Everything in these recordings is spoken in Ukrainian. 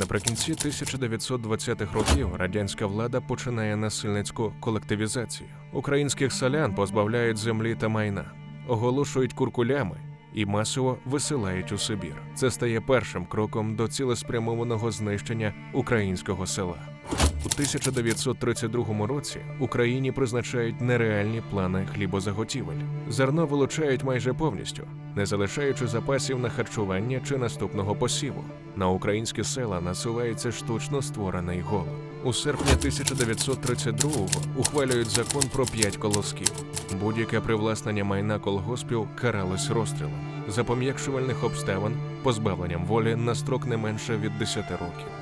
Наприкінці 1920-х років радянська влада починає насильницьку колективізацію. Українських селян позбавляють землі та майна, оголошують куркулями і масово висилають у Сибір. Це стає першим кроком до цілеспрямованого знищення українського села. У 1932 році Україні призначають нереальні плани хлібозаготівель. Зерно вилучають майже повністю, не залишаючи запасів на харчування чи наступного посіву. На українські села насувається штучно створений голод. У серпні 1932-го ухвалюють закон про п'ять колосків. Будь-яке привласнення майна колгоспів каралось розстрілом за пом'якшувальних обставин, позбавленням волі на строк не менше від 10 років.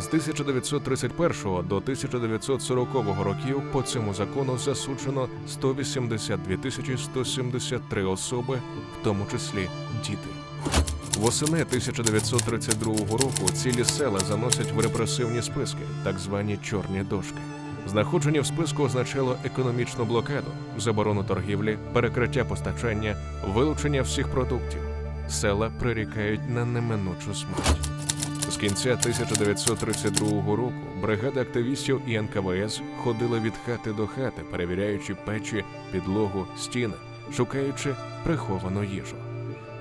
З 1931 до 1940 років по цьому закону засуджено 182 тисячі 173 особи, в тому числі діти. Восени 1932 року цілі села заносять в репресивні списки, так звані чорні дошки. Знаходження в списку означало економічну блокаду, заборону торгівлі, перекриття постачання, вилучення всіх продуктів. Села прирікають на неминучу смерть. Кінця 1932 року бригада активістів і НКВС ходила від хати до хати, перевіряючи печі, підлогу, стіни, шукаючи приховану їжу.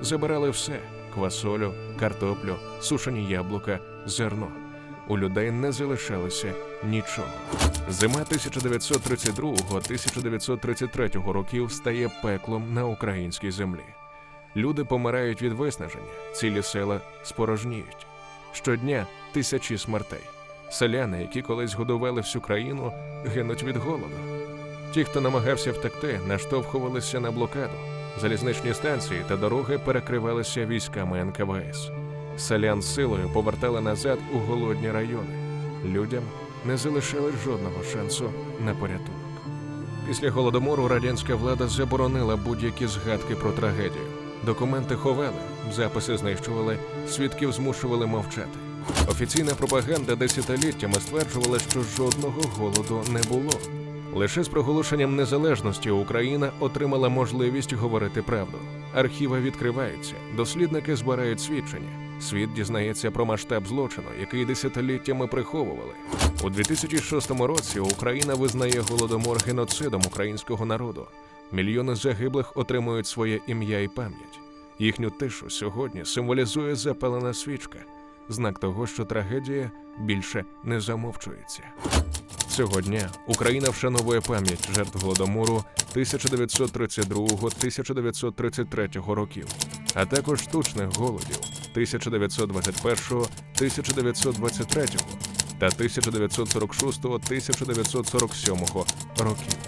Забирали все: квасолю, картоплю, сушені яблука, зерно. У людей не залишалося нічого. Зима 1932-1933 років стає пеклом на українській землі. Люди помирають від виснаження, цілі села спорожніють. Щодня тисячі смертей. Селяни, які колись годували всю країну, гинуть від голоду. Ті, хто намагався втекти, наштовхувалися на блокаду. Залізничні станції та дороги перекривалися військами НКВС. Селян силою повертали назад у голодні райони. Людям не залишилось жодного шансу на порятунок. Після голодомору радянська влада заборонила будь-які згадки про трагедію. Документи ховали, записи знищували, свідків змушували мовчати. Офіційна пропаганда десятиліттями стверджувала, що жодного голоду не було. Лише з проголошенням незалежності Україна отримала можливість говорити правду. Архіви відкриваються, дослідники збирають свідчення. Світ дізнається про масштаб злочину, який десятиліттями приховували. У 2006 році Україна визнає голодомор геноцидом українського народу. Мільйони загиблих отримують своє ім'я і пам'ять. Їхню тишу сьогодні символізує запалена свічка, знак того, що трагедія більше не замовчується. Цього дня Україна вшановує пам'ять жертв голодомору 1932-1933 років, а також штучних голодів 1921-1923 та 1946-1947 років.